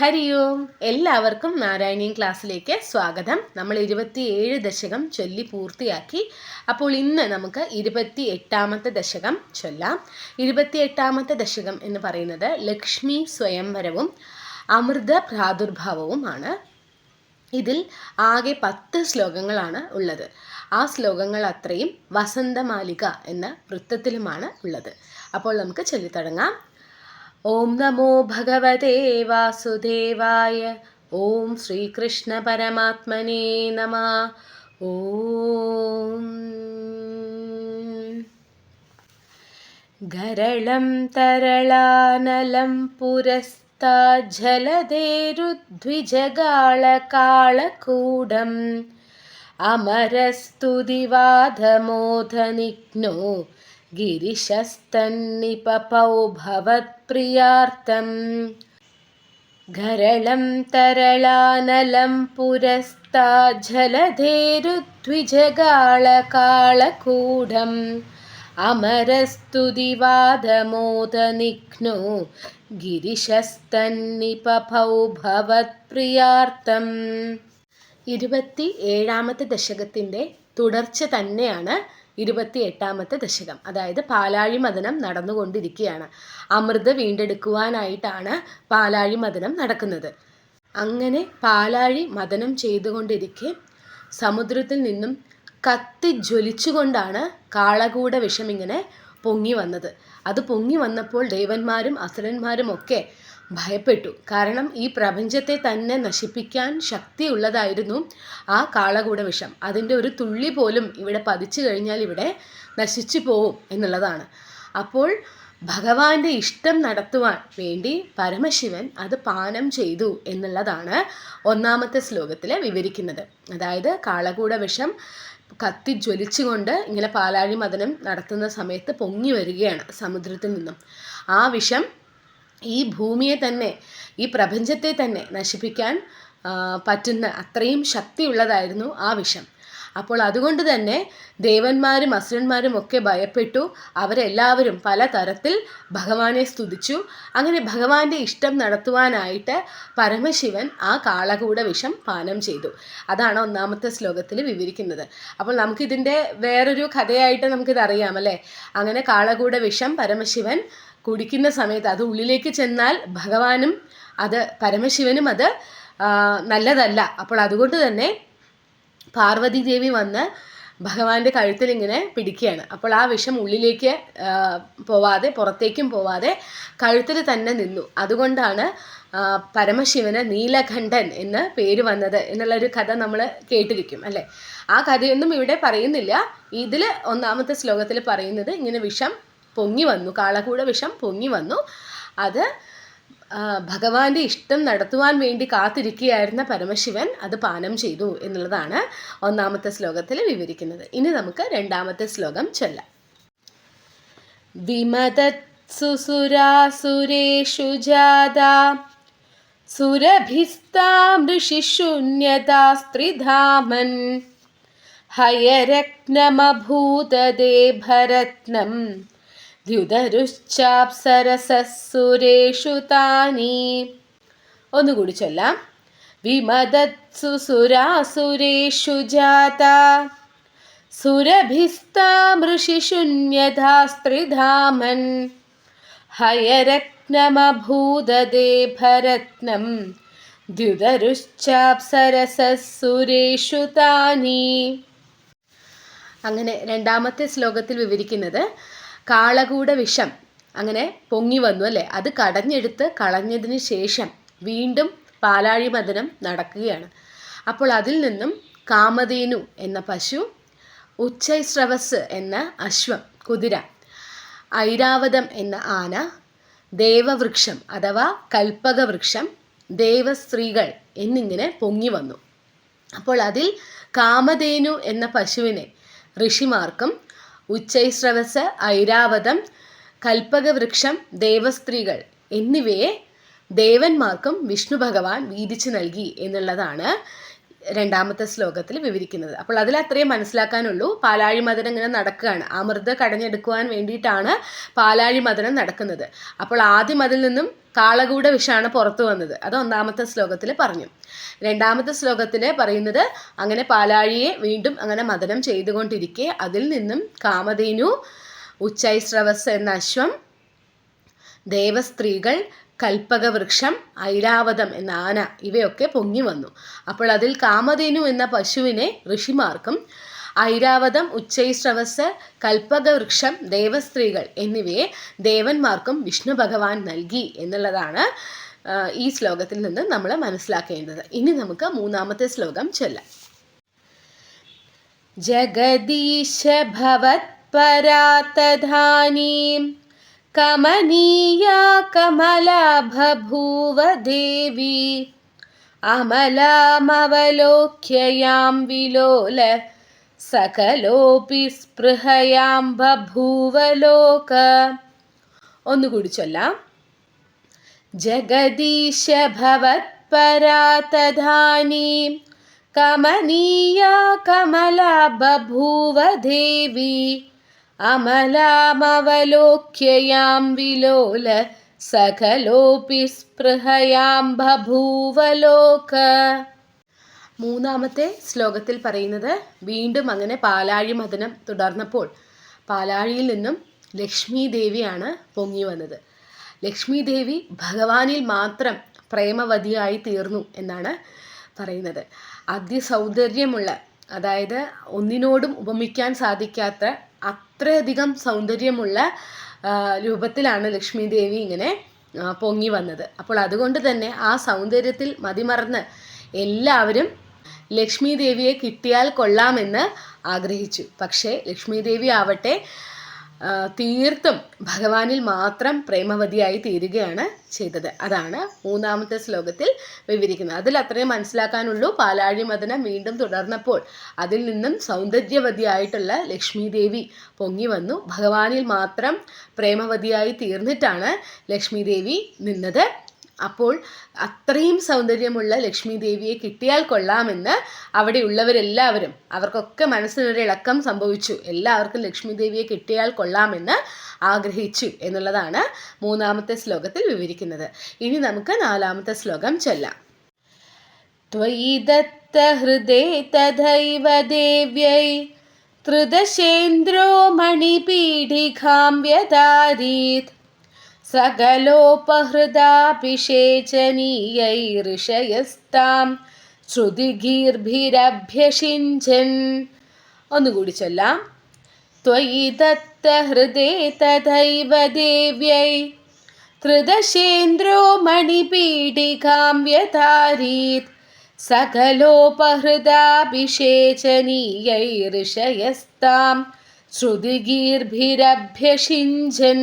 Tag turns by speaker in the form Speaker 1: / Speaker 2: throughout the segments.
Speaker 1: ഹരി ഓം. എല്ലാവർക്കും നാരായണീയം ക്ലാസ്സിലേക്ക് സ്വാഗതം. നമ്മൾ ഇരുപത്തിയേഴ് ദശകം ചൊല്ലി പൂർത്തിയാക്കി. അപ്പോൾ ഇന്ന് നമുക്ക് ഇരുപത്തി എട്ടാമത്തെ ദശകം ചൊല്ലാം. ഇരുപത്തി എട്ടാമത്തെ ദശകം എന്ന് പറയുന്നത് ലക്ഷ്മി സ്വയംവരവും അമൃത പ്രാദുർഭാവവുമാണ് ഇതിൽ ആകെ പത്ത് ശ്ലോകങ്ങളാണ് ഉള്ളത്. ആ ശ്ലോകങ്ങൾ അത്രയും വസന്തമാലിക എന്ന വൃത്തത്തിലുമാണ് ഉള്ളത്. അപ്പോൾ നമുക്ക് ചൊല്ലിത്തുടങ്ങാം. ॐ नमो भगवते वासुदेवाय ॐ श्रीकृष्णपरमात्मने नमः ॐ। पुरस्ता जलधेरुद्विजगालकालकूडम् अमरस्तु अमरस्तुदिवाधमोधनिघ्नो गिरिशस्तन्निपपौ भवत् भवत्प्रियार्थम् गरलं तरलानलं पुरस्ताज्जलधेरुद्विजगाळकाळकूढम् अमरस्तुतिवादमोदनिघ्नो ഗിരിശസ്തന്നിപഭൗ ഭവത്പ്രിയാർത്ഥം ഇരുപത്തി ഏഴാമത്തെ ദശകത്തിൻ്റെ തുടർച്ച തന്നെയാണ് ഇരുപത്തി എട്ടാമത്തെ ദശകം. അതായത് പാലാഴി മദനം നടന്നുകൊണ്ടിരിക്കുകയാണ്. അമൃത വീണ്ടെടുക്കുവാനായിട്ടാണ് പാലാഴി മദനം നടക്കുന്നത്. അങ്ങനെ പാലാഴി മദനം ചെയ്തുകൊണ്ടിരിക്കെ സമുദ്രത്തിൽ നിന്നും കത്തി ജ്വലിച്ചുകൊണ്ടാണ് കാളകൂട വിഷം ഇങ്ങനെ പൊങ്ങി വന്നത്. അത് പൊങ്ങി വന്നപ്പോൾ ദേവന്മാരും അസുരന്മാരും ഒക്കെ ഭയപ്പെട്ടു. കാരണം ഈ പ്രപഞ്ചത്തെ തന്നെ നശിപ്പിക്കാൻ ശക്തിയുള്ളതായിരുന്നു ആ കാളകൂട വിഷം. അതിന്റെ ഒരു തുള്ളി പോലും ഇവിടെ പതിച്ചു കഴിഞ്ഞാൽ ഇവിടെ നശിച്ചു പോവും എന്നുള്ളതാണ്. അപ്പോൾ ഭഗവാന്റെ ഇഷ്ടം നടത്തുവാൻ വേണ്ടി പരമശിവൻ അത് പാനം ചെയ്തു എന്നുള്ളതാണ് ഒന്നാമത്തെ ശ്ലോകത്തിൽ വിവരിക്കുന്നത്. അതായത് കാളകൂട വിഷം കത്തി ജ്വലിച്ചുകൊണ്ട് ഇങ്ങനെ പാലാഴി മദനം നടത്തുന്ന സമയത്ത് പൊങ്ങി വരികയാണ് സമുദ്രത്തിൽ നിന്നും. ആ വിഷം ഈ ഭൂമിയെ തന്നെ ഈ പ്രപഞ്ചത്തെ തന്നെ നശിപ്പിക്കാൻ പറ്റുന്ന അത്രയും ശക്തിയുള്ളതായിരുന്നു ആ വിഷം. അപ്പോൾ അതുകൊണ്ട് തന്നെ ദേവന്മാരും അസുരന്മാരും ഒക്കെ ഭയപ്പെട്ടു. അവരെല്ലാവരും പല തരത്തിൽ ഭഗവാനെ സ്തുതിച്ചു. അങ്ങനെ ഭഗവാന്റെ ഇഷ്ടം നടത്തുവാനായിട്ട് പരമശിവൻ ആ കാളകൂട വിഷം പാനം ചെയ്തു. അതാണ് ഒന്നാമത്തെ ശ്ലോകത്തിൽ വിവരിക്കുന്നത്. അപ്പോൾ നമുക്കിതിന്റെ വേറൊരു കഥയായിട്ട് നമുക്കിത് അറിയാം അല്ലേ? അങ്ങനെ കാളകൂട വിഷം പരമശിവൻ കുടിക്കുന്ന സമയത്ത് അത് ഉള്ളിലേക്ക് ചെന്നാൽ ഭഗവാനും അത് പരമശിവനും അത് നല്ലതല്ല. അപ്പോൾ അതുകൊണ്ട് തന്നെ പാർവതി ദേവി വന്ന് ഭഗവാന്റെ കഴുത്തിൽ ഇങ്ങനെ പിടിക്കുകയാണ്. അപ്പോൾ ആ വിഷം ഉള്ളിലേക്ക് പോവാതെ പുറത്തേക്കും പോവാതെ കഴുത്തിൽ തന്നെ നിന്നു. അതുകൊണ്ടാണ് പരമശിവന് നീലകണ്ഠൻ എന്ന് പേര് വന്നത് എന്നുള്ളൊരു കഥ നമ്മൾ കേട്ടിരിക്കും അല്ലേ? ആ കഥയൊന്നും ഇവിടെ പറയുന്നില്ല. ഇതിൽ ഒന്നാമത്തെ ശ്ലോകത്തിൽ പറയുന്നത് ഇങ്ങനെ വിഷം പൊങ്ങി വന്നു. കാളകൂട വിഷം പൊങ്ങി വന്നു. അത് ഭഗവാന്റെ ഇഷ്ടം നടത്തുവാൻ വേണ്ടി കാത്തിരിക്കുകയായിരുന്ന പരമശിവൻ അത് പാനം ചെയ്തു എന്നുള്ളതാണ് ഒന്നാമത്തെ ശ്ലോകത്തിൽ വിവരിക്കുന്നത്. ഇനി നമുക്ക് രണ്ടാമത്തെ ശ്ലോകം ചൊല്ലാം. വിമതസുസുരാസുരേഷു ജാത സുരഭിസ്താം ഹയരത്നമഭൂതദേ ഭരത്നം ദ്യുതരുശ്ചാപ്സരസസുരേഷു താനി ഒന്നുകൂടി ചൊല്ലാം. വിമദത്സു സുരാസുരേഷു ജാത. സുരഭിസ്താമൃഷിശൂന്യഥാ സ്ത്രിധാമൻ ഹയരത്നമഭൂതദേ ഭരത്നം ദ്യുതരുശ്ചാപ്സരസസുരേഷു താനി അങ്ങനെ രണ്ടാമത്തെ ശ്ലോകത്തിൽ വിവരിക്കുന്നത് കാളകൂട വിഷം. അങ്ങനെ പൊങ്ങി വന്നു അല്ലേ? അത് കടഞ്ഞെടുത്ത് കളഞ്ഞതിന് ശേഷം വീണ്ടും പാലാഴി മദനം നടക്കുകയാണ്. അപ്പോൾ അതിൽ നിന്നും കാമധേനു എന്ന പശു ഉച്ചൈസ്രവസ് എന്ന അശ്വം കുതിര ഐരാവതം എന്ന ആന ദേവവൃക്ഷം അഥവാ കൽപ്പകവൃക്ഷം ദേവസ്ത്രീകൾ എന്നിങ്ങനെ പൊങ്ങി വന്നു. അപ്പോൾ അതിൽ കാമധേനു എന്ന പശുവിനെ ഋഷിമാർക്കും ഉച്ചൈസ്രവസ് ഐരാവതം കൽപ്പകവൃക്ഷം ദേവസ്ത്രീകൾ എന്നിവയെ ദേവന്മാർക്കും വിഷ്ണു ഭഗവാൻ വീതിച്ചു നൽകി എന്നുള്ളതാണ് രണ്ടാമത്തെ ശ്ലോകത്തിൽ വിവരിക്കുന്നത്. അപ്പോൾ അതിൽ അത്രയും മനസ്സിലാക്കാനുള്ളൂ. പാലാഴി മദനം ഇങ്ങനെ നടക്കുകയാണ്. അമൃത കടഞ്ഞെടുക്കുവാൻ വേണ്ടിയിട്ടാണ് പാലാഴി മദനം നടക്കുന്നത്. അപ്പോൾ ആദ്യം അതിൽ നിന്നും കാളകൂട വിഷാണ് പുറത്തു വന്നത്. അത് ഒന്നാമത്തെ ശ്ലോകത്തിൽ പറഞ്ഞു. രണ്ടാമത്തെ ശ്ലോകത്തിൽ പറയുന്നത് അങ്ങനെ പാലാഴിയെ വീണ്ടും അങ്ങനെ മദനം ചെയ്തുകൊണ്ടിരിക്കെ അതിൽ നിന്നും കാമധേനു ഉച്ചൈസ്രവസ് എന്ന അശ്വം ദേവസ്ത്രീകൾ കൽപ്പകവൃക്ഷം ഐരാവതം എന്ന ആന ഇവയൊക്കെ പൊങ്ങി വന്നു. അപ്പോൾ അതിൽ കാമധേനു എന്ന പശുവിനെ ഋഷിമാർക്കും ഐരാവതം ഉച്ചൈശ്രവസ് കൽപ്പകവൃക്ഷം ദേവസ്ത്രീകൾ എന്നിവയെ ദേവന്മാർക്കും വിഷ്ണു ഭഗവാൻ നൽകി എന്നുള്ളതാണ് ഈ ശ്ലോകത്തിൽ നിന്ന് നമ്മൾ മനസ്സിലാക്കേണ്ടത്. ഇനി നമുക്ക് മൂന്നാമത്തെ ശ്ലോകം ചൊല്ലാം. ജഗദീശ ഭവത്പരാതധാനീം കമനീയാ കമലാ ബഭൂവ ദേവി അമലാമവലോക്യയാം വിലോല സകലോപി സ്പൃഹയാം ബഭൂവലോക. ഒന്നുകൂടി ചൊല്ലാം. ജഗദീശ ഭവത്പരാതധാനീം കമനീയാ കമലാ ബഭൂവ ദേവി അമലാമവലോക്യയാം വിലോല സകലോപി സ്പൃഹയാം ബഭൂവലോക. മൂന്നാമത്തെ ശ്ലോകത്തിൽ പറയുന്നത് വീണ്ടും അങ്ങനെ പാലാഴി മതനം തുടർന്നപ്പോൾ പാലാഴിയിൽ നിന്നും ലക്ഷ്മി ദേവിയാണ് പൊങ്ങി വന്നത്. ലക്ഷ്മി ദേവി ഭഗവാനിൽ മാത്രം പ്രേമവതിയായി തീർന്നു എന്നാണ് പറയുന്നത്. അതിസൗന്ദര്യമുള്ള അതായത് ഒന്നിനോടും ഉപമിക്കാൻ സാധിക്കാത്ത അത്രയധികം സൗന്ദര്യമുള്ള രൂപത്തിലാണ് ലക്ഷ്മി ദേവി ഇങ്ങനെ പൊങ്ങി വന്നത്. അപ്പോൾ അതുകൊണ്ട് തന്നെ ആ സൗന്ദര്യത്തിൽ മതിമറന്ന് എല്ലാവരും ലക്ഷ്മി ദേവിയെ കിട്ടിയാൽ കൊള്ളാമെന്ന് ആഗ്രഹിച്ചു. പക്ഷേ ലക്ഷ്മി ദേവി ആവട്ടെ തീർത്തും ഭഗവാനിൽ മാത്രം പ്രേമവതിയായി തീരുകയാണ് ചെയ്തത്. അതാണ് മൂന്നാമത്തെ ശ്ലോകത്തിൽ വിവരിക്കുന്നത്. അതിൽ അത്രയും മനസ്സിലാക്കാനുള്ളൂ. പാലാഴി മദനം വീണ്ടും തുടർന്നപ്പോൾ അതിൽ നിന്നും സൗന്ദര്യവതിയായിട്ടുള്ള ലക്ഷ്മി ദേവി പൊങ്ങി വന്നു. ഭഗവാനിൽ മാത്രം പ്രേമവതിയായി തീർന്നിട്ടാണ് ലക്ഷ്മി ദേവി നിന്നത്. അപ്പോൾ അത്രയും സൗന്ദര്യമുള്ള ലക്ഷ്മി ദേവിയെ കിട്ടിയാൽ കൊള്ളാമെന്ന് അവിടെയുള്ളവരെല്ലാവരും അവർക്കൊക്കെ മനസ്സിനൊരു ഇളക്കം സംഭവിച്ചു എല്ലാവർക്കും ലക്ഷ്മി ദേവിയെ കിട്ടിയാൽ കൊള്ളാമെന്ന് ആഗ്രഹിച്ചു എന്നുള്ളതാണ് മൂന്നാമത്തെ ശ്ലോകത്തിൽ വിവരിക്കുന്നത് ഇനി നമുക്ക് നാലാമത്തെ ശ്ലോകം ചൊല്ലാം त्वयि दत्तहृदे तथैव देव्यै त्रिदशेन्द्रो मणिपीठिकां व्यदारीत् സകലോപഹൃദാഭിഷേചനീയൈഋഷയസ്താം ശ്രുതിഗീർഭിരഭ്യഷിഞ്ചൻ. ഒന്നുകൂടി ചൊല്ലാം. ത്വയി ദത്ത ഹൃദേ തഥൈവ ദേവ്യൈ ത്രിദശേന്ദ്രോ മണിപീഠികാം വ്യതാരീത് സകലോപഹൃദാഭിഷേചനീയൈഋഷയസ്താം ശ്രുതിഗീർഭിരഭ്യഷിഞ്ചൻ.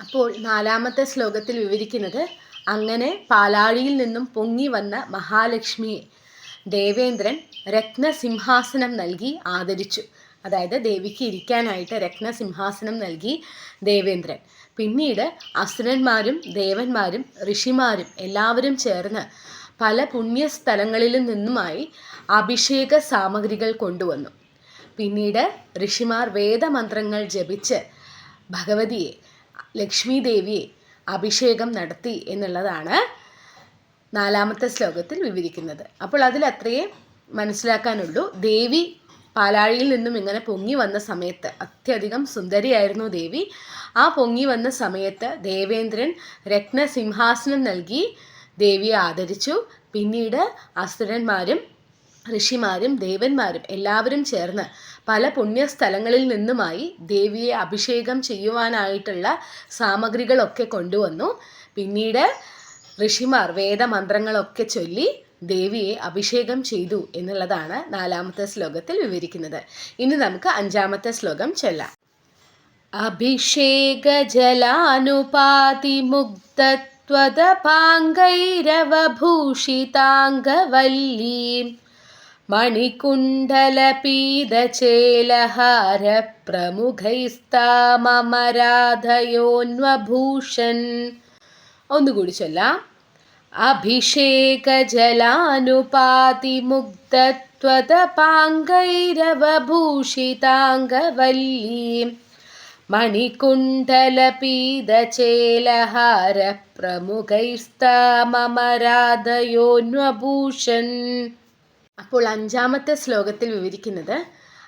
Speaker 1: അപ്പോൾ നാലാമത്തെ ശ്ലോകത്തിൽ വിവരിക്കുന്നത് അങ്ങനെ പാലാഴിയിൽ നിന്നും പൊങ്ങി വന്ന മഹാലക്ഷ്മിയെ ദേവേന്ദ്രൻ രത്നസിംഹാസനം നൽകി ആദരിച്ചു. അതായത് ദേവിക്ക് ഇരിക്കാനായിട്ട് രത്നസിംഹാസനം നൽകി ദേവേന്ദ്രൻ. പിന്നീട് അസുരന്മാരും ദേവന്മാരും ഋഷിമാരും എല്ലാവരും ചേർന്ന് പല പുണ്യസ്ഥലങ്ങളിൽ നിന്നുമായി അഭിഷേക സാമഗ്രികൾ കൊണ്ടുവന്നു. പിന്നീട് ഋഷിമാർ വേദമന്ത്രങ്ങൾ ജപിച്ച് ഭഗവതിയെ ലക്ഷ്മി ദേവിയെ അഭിഷേകം നടത്തി എന്നുള്ളതാണ് നാലാമത്തെ ശ്ലോകത്തിൽ വിവരിക്കുന്നത്. അപ്പോൾ അതിൽ അത്രയേ മനസ്സിലാക്കാനുള്ളൂ. ദേവി പാലാഴിയിൽ നിന്നും ഇങ്ങനെ പൊങ്ങി വന്ന സമയത്ത് അത്യധികം സുന്ദരിയായിരുന്നു ദേവി. ആ പൊങ്ങി വന്ന സമയത്ത് ദേവേന്ദ്രൻ രത്നസിംഹാസനം നൽകി ദേവിയെ ആദരിച്ചു. പിന്നീട് അസുരന്മാരും ഋഷിമാരും ദേവന്മാരും എല്ലാവരും ചേർന്ന് പല പുണ്യസ്ഥലങ്ങളിൽ നിന്നുമായി ദേവിയെ അഭിഷേകം ചെയ്യുവാനായിട്ടുള്ള സാമഗ്രികളൊക്കെ കൊണ്ടുവന്നു. പിന്നീട് ഋഷിമാർ വേദമന്ത്രങ്ങളൊക്കെ ചൊല്ലി ദേവിയെ അഭിഷേകം ചെയ്തു എന്നുള്ളതാണ് നാലാമത്തെ ശ്ലോകത്തിൽ വിവരിക്കുന്നത്. ഇനി നമുക്ക് അഞ്ചാമത്തെ ശ്ലോകം ചൊല്ലാം. അഭിഷേകജലാനുപാതിമുഗ്ധത്വദപാങ്കൈരവഭൂഷിതാംഗവല്ലീം മണികുണ്ഡലപീതചേലഹാരപ്രമുഖൈസ്താമരാധയോന്വഭൂഷൻ ഒന്നുകൂടി ചൊല്ലാം. അഭിഷേകജലാനുപാതിമുഗ്ധത്വതപാങ്കൈരവഭൂഷിതാംഗവല്ലീം മണികുണ്ഡലപീതചേലഹാരപ്രമുഖൈസ്താമരാധയോന്വഭൂഷൺ അപ്പോൾ അഞ്ചാമത്തെ ശ്ലോകത്തിൽ വിവരിക്കുന്നത്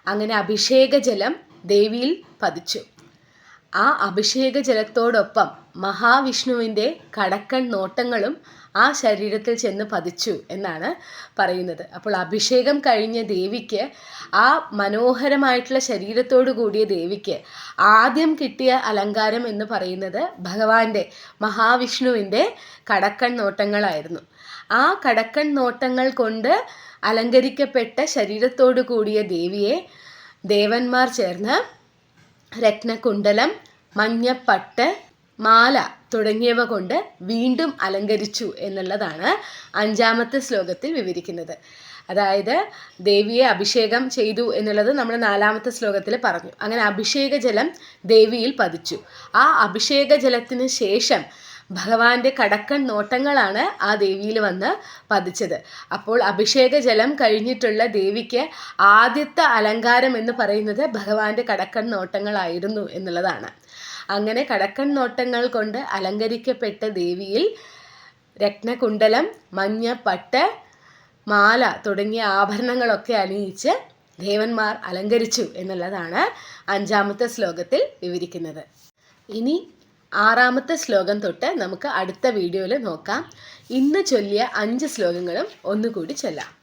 Speaker 1: അങ്ങനെ അഭിഷേകജലം ദേവിയിൽ പതിച്ചു. ആ അഭിഷേക ജലത്തോടൊപ്പം മഹാവിഷ്ണുവിന്റെ കടക്കൺ നോട്ടങ്ങളും ആ ശരീരത്തിൽ ചെന്ന് പതിച്ചു എന്നാണ് പറയുന്നത്. അപ്പോൾ അഭിഷേകം കഴിഞ്ഞ ദേവിക്ക് ആ മനോഹരമായിട്ടുള്ള ശരീരത്തോടു കൂടിയ ദേവിക്ക് ആദ്യം കിട്ടിയ അലങ്കാരം എന്ന് പറയുന്നത് ഭഗവാന്റെ മഹാവിഷ്ണുവിന്റെ കടക്കൺ നോട്ടങ്ങളായിരുന്നു. ആ കടക്കൺ നോട്ടങ്ങൾ കൊണ്ട് അലങ്കരിക്കപ്പെട്ട ശരീരത്തോടു കൂടിയ ദേവിയെ ദേവന്മാർ ചേർന്ന് രത്നകുണ്ടലം മഞ്ഞപ്പട്ട് മാല തുടങ്ങിയവ കൊണ്ട് വീണ്ടും അലങ്കരിച്ചു എന്നുള്ളതാണ് അഞ്ചാമത്തെ ശ്ലോകത്തിൽ വിവരിക്കുന്നത്. അതായത് ദേവിയെ അഭിഷേകം ചെയ്തു എന്നുള്ളത് നമ്മൾ നാലാമത്തെ ശ്ലോകത്തിൽ പറഞ്ഞു. അങ്ങനെ അഭിഷേക ജലം ദേവിയിൽ പതിച്ചു. ആ അഭിഷേക ജലത്തിന് ശേഷം ഭഗവാന്റെ കടക്കൺ നോട്ടങ്ങളാണ് ആ ദേവിയിൽ വന്ന് പതിച്ചത്. അപ്പോൾ അഭിഷേക ജലം കഴിഞ്ഞിട്ടുള്ള ദേവിക്ക് ആദ്യത്തെ അലങ്കാരം എന്ന് പറയുന്നത് ഭഗവാന്റെ കടക്കൺ നോട്ടങ്ങളായിരുന്നു എന്നുള്ളതാണ്. അങ്ങനെ കടക്കൺ നോട്ടങ്ങൾ കൊണ്ട് അലങ്കരിക്കപ്പെട്ട ദേവിയിൽ രത്നകുണ്ടലം മഞ്ഞപ്പട്ട് മാല തുടങ്ങിയ ആഭരണങ്ങളൊക്കെ അണിയിച്ച് ദേവന്മാർ അലങ്കരിച്ചു എന്നുള്ളതാണ് അഞ്ചാമത്തെ ശ്ലോകത്തിൽ വിവരിക്കുന്നത്. ഇനി ആറാമത്തെ ശ്ലോകം തൊട്ട് നമുക്ക് അടുത്ത വീഡിയോയിൽ നോക്കാം. ഇന്ന് ചൊല്ലിയ അഞ്ച് ശ്ലോകങ്ങളും ഒന്നുകൂടി ചൊല്ലാം.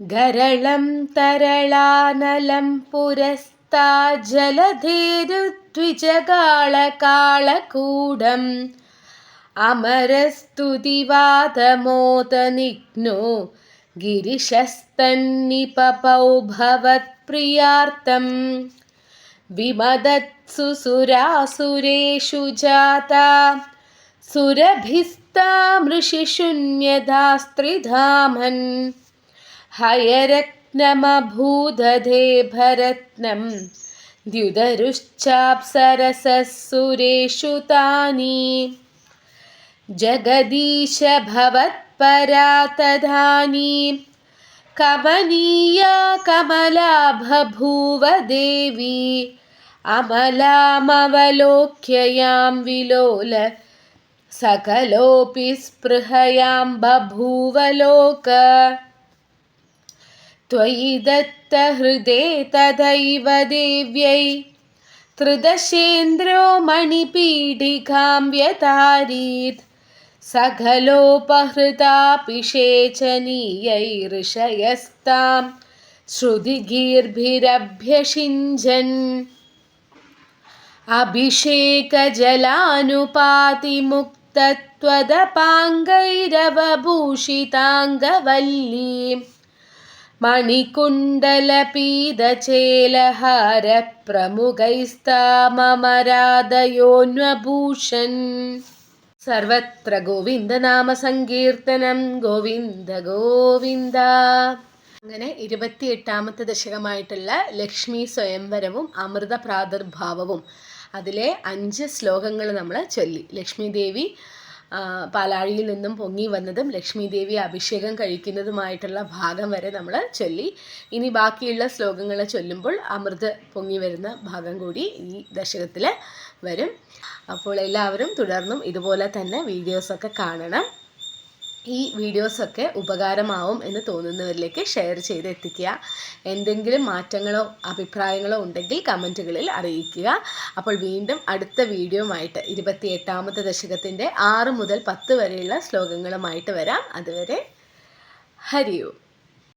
Speaker 1: ഗരളം തരളാനലം പുരസ്താ ജലധേരുദ്വിജകാളകാളകൂടം. അമരസ്തുതിവാദമോദനിഗ്നോ. ഗിരിശസ്തന്നിപപൗ ഭവത്പ്രിയാർത്ഥം विमदत्सु सुरासुरेषु जाता। सुरभिस्ता मृषिशून्यधास्त्रिधामन् हयरत्नमभूदधे भरत्नं। द्युदरुश्चाप्सरसुरेषु तानि। जगदीश भवत्परा तधानि कमनीया कमला बभूव देवी अमलामवलोक्य यां विलोल सकलोऽपि स्पृहयां बभूवलोक। त्वयि दत्तहृदे तथैव देव्यै त्रिदशेन्द्रो मणिपीडिकां व्यतारीत् सकलोपहृतापिषेचनीयैर्षयस्तां श्रुतिगीर्भिरभ्यषिञ्जन् अभिषेकजलानुपातिमुक्तत्वदपाङ्गैरवभूषिताङ्गवल्लीं मणिकुण्डलपीदचेलहारप्रमुखैस्तामरादयोऽन्वभूषन् സർവത്ര ഗോവിന്ദ നാമ സങ്കീർത്തനം ഗോവിന്ദ ഗോവിന്ദ. അങ്ങനെ ഇരുപത്തിയെട്ടാമത്തെ ദശകമായിട്ടുള്ള ലക്ഷ്മി സ്വയംവരവും അമൃത പ്രാദുർഭാവവും അതിലെ അഞ്ച് ശ്ലോകങ്ങൾ നമ്മൾ ചൊല്ലി. ലക്ഷ്മി ദേവി പാലാഴിയിൽ നിന്നും പൊങ്ങി വന്നതും ലക്ഷ്മി ദേവി അഭിഷേകം കഴിക്കുന്നതുമായിട്ടുള്ള ഭാഗം വരെ നമ്മൾ ചൊല്ലി. ഇനി ബാക്കിയുള്ള ശ്ലോകങ്ങൾ ചൊല്ലുമ്പോൾ അമൃത് പൊങ്ങി വരുന്ന ഭാഗം കൂടി ഈ ദശകത്തിൽ വരും. അപ്പോൾ എല്ലാവരും തുടർന്നും ഇതുപോലെ തന്നെ വീഡിയോസൊക്കെ കാണണം. ഈ വീഡിയോസൊക്കെ ഉപകാരമാവും എന്ന് തോന്നുന്നവരിലേക്ക് ഷെയർ ചെയ്ത് എത്തിക്കുക എന്തെങ്കിലും മാറ്റങ്ങളോ അഭിപ്രായങ്ങളോ ഉണ്ടെങ്കിൽ കമന്റുകളിൽ അറിയിക്കുക. അപ്പോൾ വീണ്ടും അടുത്ത വീഡിയോ ആയിട്ട് ഇരുപത്തി എട്ടാമത്തെ ദശകത്തിന്റെ ആറ് മുതൽ പത്ത് വരെയുള്ള ശ്ലോകങ്ങളുമായിട്ട് വരാം. അതുവരെ ഹരിയോ.